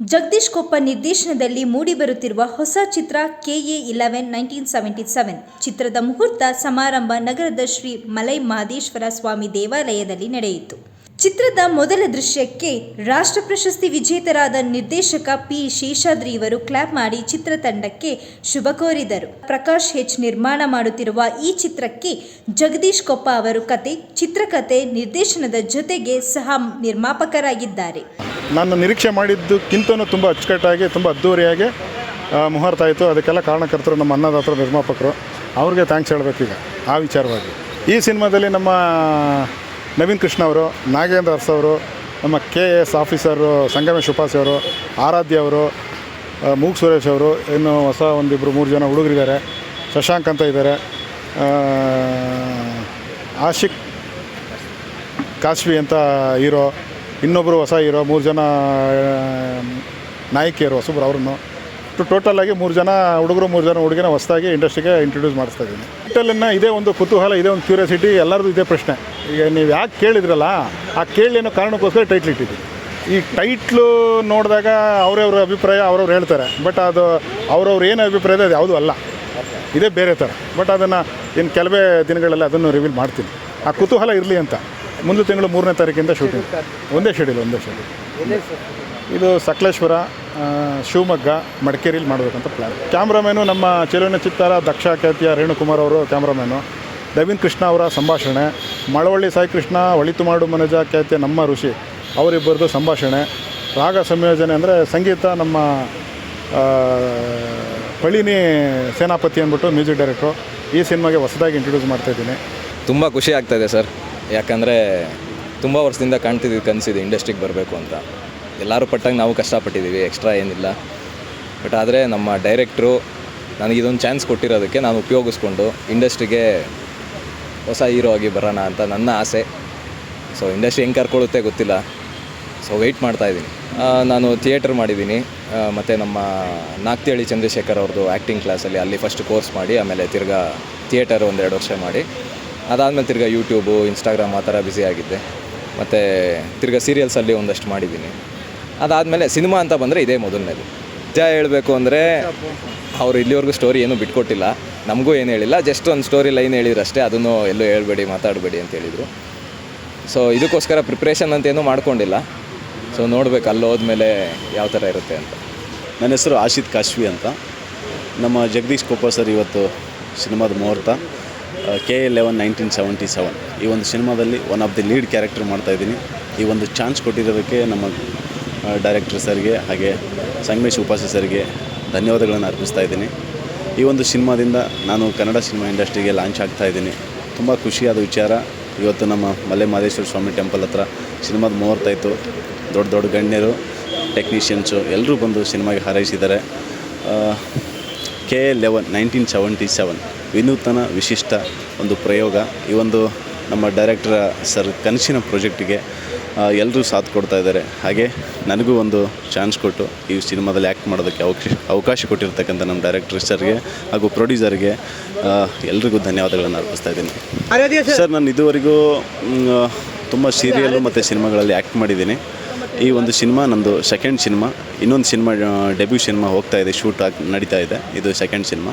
ಜಗದೀಶ್ ಕೊಪ್ಪ ನಿರ್ದೇಶನದಲ್ಲಿ ಮೂಡಿಬರುತ್ತಿರುವ ಹೊಸ ಚಿತ್ರ K A eleven nineteen seventy seven ಚಿತ್ರದ ಮುಹೂರ್ತ ಸಮಾರಂಭ ನಗರದ ಶ್ರೀ ಮಲೈ ಮಹದೇಶ್ವರ ಸ್ವಾಮಿ ದೇವಾಲಯದಲ್ಲಿ ನಡೆಯಿತು. ಚಿತ್ರದ ಮೊದಲ ದೃಶ್ಯಕ್ಕೆ ರಾಷ್ಟ್ರ ಪ್ರಶಸ್ತಿ ವಿಜೇತರಾದ ನಿರ್ದೇಶಕ ಪಿ. ಶೇಷಾದ್ರಿ ಇವರು ಕ್ಲಾಪ್ ಮಾಡಿ ಚಿತ್ರತಂಡಕ್ಕೆ ಶುಭ ಕೋರಿದರು. ಪ್ರಕಾಶ್ ಹೆಚ್ ನಿರ್ಮಾಣ ಮಾಡುತ್ತಿರುವ ಈ ಚಿತ್ರಕ್ಕೆ ಜಗದೀಶ್ ಕೊಪ್ಪ ಅವರು ಕತೆ, ಚಿತ್ರಕತೆ, ನಿರ್ದೇಶನದ ಜೊತೆಗೆ ಸಹ ನಿರ್ಮಾಪಕರಾಗಿದ್ದಾರೆ. ನಾನು ನಿರೀಕ್ಷೆ ಮಾಡಿದ್ದಕ್ಕಿಂತ ತುಂಬ ಅಚ್ಚುಕಟ್ಟಾಗಿ, ತುಂಬ ಅದ್ದೂರಿಯಾಗಿ ಮುಹೂರ್ತ ಆಯಿತು ಅದಕ್ಕೆಲ್ಲ ಕಾರಣಕರ್ತರು ನಮ್ಮ ಅನ್ನದಾತರ ನಿರ್ಮಾಪಕರು. ಅವ್ರಿಗೆ ಥ್ಯಾಂಕ್ಸ್ ಹೇಳಬೇಕೀಗ, ಆ ವಿಚಾರವಾಗಿ. ಈ ಸಿನಿಮಾದಲ್ಲಿ ನಮ್ಮ ನವೀನ್ ಕೃಷ್ಣ ಅವರು, ನಾಗೇಂದ್ರ ಅವರು, ನಮ್ಮ K A S officer Sangamesh Upasi ಅವರು, ಆರಾಧ್ಯ ಅವರು ಮೂಗ್ ಸುರೇಶ್ ಅವರು, ಇನ್ನು ಹೊಸ ಒಂದಿಬ್ಬರು ಮೂರು ಜನ ಹುಡುಗರಿದ್ದಾರೆ. ಶಶಾಂಕ್ ಅಂತ ಇದ್ದಾರೆ. ಆಶಿಕ್ ಕಾಶ್ವಿ ಅಂತ ಹೀರೋ ಇನ್ನೊಬ್ಬರು ಹೊಸ ಹೀರೋ, ಮೂರು ಜನ ನಾಯಕಿಯರು ಹೊಸಬ್ರು ಅವ್ರನ್ನು. ಟೋಟಲ್ ಆಗಿ ಮೂರು ಜನ ಹುಡುಗರು, ಮೂರು ಜನ ಹುಡುಗಿನ ಹೊಸದಾಗಿ ಇಂಡಸ್ಟ್ರಿಗೆ ಇಂಟ್ರೊಡ್ಯೂಸ್ ಮಾಡಿಸ್ತಾ ಇದ್ದೀನಿ. ಟೈಟಲನ್ನು ಇದೇ ಒಂದು ಕುತೂಹಲ, ಇದೇ ಒಂದು ಕ್ಯೂರಿಯಾಸಿಟಿ ಎಲ್ಲರದ್ದು ಇದೇ ಪ್ರಶ್ನೆ. ಈಗ ನೀವು ಯಾಕೆ ಕೇಳಿದ್ರಲ್ಲ, ಆ ಕೇಳಿ ಅನ್ನೋ ಕಾರಣಕ್ಕೋಸ್ಕರ ಟೈಟ್ಲ್ ಇಟ್ಟಿದ್ದೀವಿ ಈ ಟೈಟ್ಲು ನೋಡಿದಾಗ ಅವರವ್ರ ಅಭಿಪ್ರಾಯ ಅವ್ರವ್ರು ಹೇಳ್ತಾರೆ. ಬಟ್ ಅದು ಅವ್ರವ್ರು ಏನು ಅಭಿಪ್ರಾಯ ಇದೆ ಅದು ಯಾವುದೂ ಅಲ್ಲ. ಇದೇ ಬೇರೆ ಥರ. ಬಟ್ ಅದನ್ನು ಇನ್ನು ಕೆಲವೇ ದಿನಗಳಲ್ಲಿ ಅದನ್ನು ರಿವೀಲ್ ಮಾಡ್ತೀನಿ. ಆ ಕುತೂಹಲ ಇರಲಿ ಅಂತ. ಮುಂದಿನ ತಿಂಗಳು ಮೂರನೇ ತಾರೀಕಿಂದ ಶೂಟಿಂಗ್ ಒಂದೇ ಶೆಡ್ಯೂಲ್ ಒಂದೇ ಶೆಡ್ಯೂಲ್ ಇದು ಸಕಲೇಶ್ವರ ಶಿವಮೊಗ್ಗ, ಮಡಿಕೇರಿಲಿ ಮಾಡಬೇಕಂತ ಪ್ಲ್ಯಾನ್ ಕ್ಯಾಮ್ರಾಮ್ಯಾನು ನಮ್ಮ ಚೆಲುವಿನ ಚಿತ್ತಾರ ದಕ್ಷ ಖ್ಯಾತಿಯ ರೇಣುಕುಮಾರ್ ಅವರು ಕ್ಯಾಮ್ರಾಮ್ಯಾನು ನವೀನ್ ಕೃಷ್ಣ ಅವರ ಸಂಭಾಷಣೆ. ಮಳವಳ್ಳಿ ಸಾಯಿ ಕೃಷ್ಣ ಒಳಿತು ಮಾಡು ಮನಜ, ಖ್ಯಾತಿಯ ನಮ್ಮ ಋಷಿ ಅವರಿಬ್ಬರದು ಸಂಭಾಷಣೆ. ರಾಗ ಸಂಯೋಜನೆ ಅಂದರೆ ಸಂಗೀತ ನಮ್ಮ ಪಳಿನಿ ಸೇನಾಪತಿ ಅಂದ್ಬಿಟ್ಟು ಮ್ಯೂಸಿಕ್ ಡೈರೆಕ್ಟ್ರು. ಈ ಸಿನಿಮಾಗೆ ಹೊಸದಾಗಿ ಇಂಟ್ರೊಡ್ಯೂಸ್ ಮಾಡ್ತಾಯಿದ್ದೀನಿ ತುಂಬ ಖುಷಿ ಆಗ್ತಾಯಿದೆ ಸರ್. ಯಾಕಂದರೆ ತುಂಬ ವರ್ಷದಿಂದ ಕಾಣ್ತಿದ್ದೀವಿ ಕನಸಿದೆ ಇಂಡಸ್ಟ್ರಿಗೆ ಬರಬೇಕು ಅಂತ. ಎಲ್ಲರೂ ಪಟ್ಟಂಗೆ ನಾವು ಕಷ್ಟಪಟ್ಟಿದ್ದೀವಿ, ಎಕ್ಸ್ಟ್ರಾ ಏನಿಲ್ಲ. ಬಟ್ ಆದರೆ ನಮ್ಮ ಡೈರೆಕ್ಟ್ರು ನನಗಿದೊಂದು ಚಾನ್ಸ್ ಕೊಟ್ಟಿರೋದಕ್ಕೆ ನಾನು ಉಪಯೋಗಿಸ್ಕೊಂಡು ಇಂಡಸ್ಟ್ರಿಗೆ ಹೊಸ ಹೀರೋ ಆಗಿ ಬರೋಣ ಅಂತ ನನ್ನ ಆಸೆ. ಸೊ ಇಂಡಸ್ಟ್ರಿ ಹೆಂಗೆ ಕರ್ಕೊಳ್ಳುತ್ತೆ ಗೊತ್ತಿಲ್ಲ. ಸೊ ವೆಯ್ಟ್ ಮಾಡ್ತಾ ಇದ್ದೀನಿ. ನಾನು ಥಿಯೇಟರ್ ಮಾಡಿದ್ದೀನಿ. ಮತ್ತು ನಮ್ಮ ನಾಗ್ತಿಹಳ್ಳಿ ಚಂದ್ರಶೇಖರ್ ಅವ್ರದ್ದು ಆ್ಯಕ್ಟಿಂಗ್ ಕ್ಲಾಸಲ್ಲಿ ಅಲ್ಲಿ ಫಸ್ಟ್ ಕೋರ್ಸ್ ಮಾಡಿ, ಆಮೇಲೆ ತಿರ್ಗಾ ಥಿಯೇಟರ್ ಒಂದೆರಡು ವರ್ಷ ಮಾಡಿ. ಅದಾದಮೇಲೆ ತಿರ್ಗಾ ಯೂಟ್ಯೂಬು ಇನ್ಸ್ಟಾಗ್ರಾಮ್ ಆ ಥರ ಬ್ಯುಸಿ ಆಗಿದ್ದೆ. ಮತ್ತು ತಿರ್ಗಾ ಸೀರಿಯಲ್ಸಲ್ಲಿ ಒಂದಷ್ಟು ಮಾಡಿದ್ದೀನಿ. ಅದಾದಮೇಲೆ ಸಿನಿಮಾ ಅಂತ ಬಂದರೆ ಇದೇ ಮೊದಲನೇದು. ನಿಜ ಹೇಳಬೇಕು ಅಂದರೆ ಅವ್ರು ಇಲ್ಲಿವರೆಗೂ ಸ್ಟೋರಿ ಏನೂ ಬಿಟ್ಕೊಟ್ಟಿಲ್ಲ. ನಮಗೂ ಏನು ಹೇಳಿಲ್ಲ ಜಸ್ಟ್ ಒಂದು ಸ್ಟೋರಿ ಲೈನ್ ಹೇಳಿದ್ರು ಅಷ್ಟೇ ಅದನ್ನು ಎಲ್ಲೂ ಹೇಳಬೇಡಿ, ಮಾತಾಡಬೇಡಿ ಅಂತ ಹೇಳಿದರು. ಸೊ ಇದಕ್ಕೋಸ್ಕರ ಪ್ರಿಪ್ರೇಷನ್ ಅಂತ ಏನೂ ಮಾಡ್ಕೊಂಡಿಲ್ಲ. ಸೊ ನೋಡ್ಬೇಕು ಅಲ್ಲಿ ಹೋದ್ಮೇಲೆ ಯಾವ ಥರ ಇರುತ್ತೆ ಅಂತ. ನನ್ನ ಹೆಸರು ಆಶಿತ್ ಕಾಶ್ವಿ ಅಂತ. ನಮ್ಮ ಜಗದೀಶ್ ಕೊಪ್ಪ ಸರ್ ಇವತ್ತು ಸಿನಿಮಾದ ಮುಹೂರ್ತ K A eleven nineteen seventy seven ಈ ಒಂದು ಸಿನಿಮಾದಲ್ಲಿ one of the lead character ಮಾಡ್ತಾಯಿದ್ದೀನಿ ಈ ಒಂದು ಚಾನ್ಸ್ ಕೊಟ್ಟಿರೋದಕ್ಕೆ ನಮ್ಮ ಡೈರೆಕ್ಟರ್ ಸರ್ಗೆ ಹಾಗೆ ಸಂಗಮೇಶ್ ಉಪಾಸ ಸರ್ಗೆ ಧನ್ಯವಾದಗಳನ್ನು ಅರ್ಪಿಸ್ತಾ ಇದ್ದೀನಿ. ಈ ಒಂದು ಸಿನಿಮಾದಿಂದ ನಾನು ಕನ್ನಡ ಸಿನಿಮಾ ಇಂಡಸ್ಟ್ರಿಗೆ ಲಾಂಚ್ ಆಗ್ತಾ ಇದ್ದೀನಿ. ತುಂಬ ಖುಷಿಯಾದ ವಿಚಾರ. ಇವತ್ತು ನಮ್ಮ ಮಲೆ ಮಹದೇಶ್ವರ ಸ್ವಾಮಿ ಟೆಂಪಲ್ ಹತ್ರ ಸಿನಿಮಾದ ಮುಹೂರ್ತ ಇತ್ತು. ದೊಡ್ಡ ದೊಡ್ಡ ಗಣ್ಯರು, ಟೆಕ್ನಿಷಿಯನ್ಸು ಎಲ್ಲರೂ ಬಂದು ಸಿನಿಮಾಗೆ ಹಾರೈಸಿದ್ದಾರೆ. K A eleven nineteen seventy seven ವಿನೂತನ ವಿಶಿಷ್ಟ ಒಂದು ಪ್ರಯೋಗ. ಈ ಒಂದು ನಮ್ಮ ಡೈರೆಕ್ಟರ್ ಸರ್ ಕನಸಿನ ಪ್ರಾಜೆಕ್ಟಿಗೆ ಎಲ್ಲರೂ ಸಾಥ್ ಕೊಡ್ತಾ ಇದ್ದಾರೆ. ಹಾಗೆ ನನಗೂ ಒಂದು ಚಾನ್ಸ್ ಕೊಟ್ಟು ಈ ಸಿನಿಮಾದಲ್ಲಿ ಆ್ಯಕ್ಟ್ ಮಾಡೋದಕ್ಕೆ ಅವಕಾಶ ಅವಕಾಶ ಕೊಟ್ಟಿರ್ತಕ್ಕಂಥ ನಮ್ಮ ಡೈರೆಕ್ಟರ್ ಸರ್ಗೆ ಹಾಗೂ ಪ್ರೊಡ್ಯೂಸರ್ಗೆ ಎಲ್ರಿಗೂ ಧನ್ಯವಾದಗಳನ್ನು ಅರ್ಪಿಸ್ತಾ ಇದ್ದೀನಿ. ಸರ್. ನಾನು ಇದುವರೆಗೂ ತುಂಬ ಸೀರಿಯಲ್ಲು ಮತ್ತು ಸಿನಿಮಾಗಳಲ್ಲಿ ಆ್ಯಕ್ಟ್ ಮಾಡಿದ್ದೀನಿ. ಈ ಒಂದು ಸಿನಿಮಾ ನಂದು ಸೆಕೆಂಡ್ ಸಿನಿಮಾ. ಇನ್ನೊಂದು ಸಿನಿಮಾ ಡೆಬ್ಯೂ ಸಿನಿಮಾ ಹೋಗ್ತಾ ಇದೆ ಶೂಟ್ ಆಗಿ ನಡೀತಾ ಇದೆ. ಇದು ಸೆಕೆಂಡ್ ಸಿನಿಮಾ.